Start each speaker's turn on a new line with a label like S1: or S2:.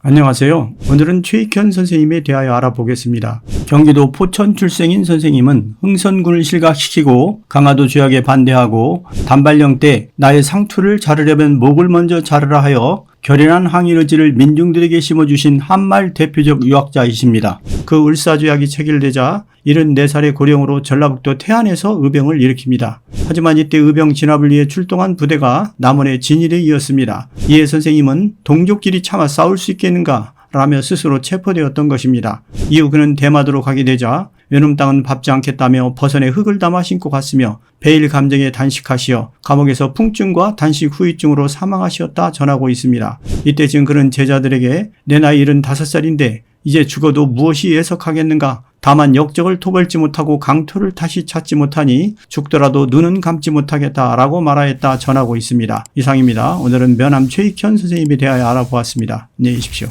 S1: 안녕하세요. 오늘은 최익현 선생님에 대하여 알아보겠습니다. 경기도 포천 출생인 선생님은 흥선군을 실각시키고 강화도 조약에 반대하고 단발령 때 나의 상투를 자르려면 목을 먼저 자르라 하여 결연한 항의 의지를 민중들에게 심어주신 한말 대표적 유학자이십니다. 그 을사조약이 체결되자 74살의 고령으로 전라북도 태안에서 의병을 일으킵니다. 하지만 이때 의병 진압을 위해 출동한 부대가 남원의 진일에 이었습니다. 이에 선생님은 동족끼리 차마 싸울 수 있겠는가? 라며 스스로 체포되었던 것입니다. 이후 그는 대마도로 가게 되자 외놈 땅은 밟지 않겠다며 버선에 흙을 담아 신고 갔으며 베일 감정에 단식하시어 감옥에서 풍증과 단식 후유증으로 사망하시었다 전하고 있습니다. 이때 지금 그는 제자들에게 내 나이 75살인데 이제 죽어도 무엇이 예석하겠는가? 다만 역적을 토벌지 못하고 강토를 다시 찾지 못하니 죽더라도 눈은 감지 못하겠다라고 말하였다 전하고 있습니다. 이상입니다. 오늘은 면함 최익현 선생님에 대하여 알아보았습니다. 안녕히 계십시오.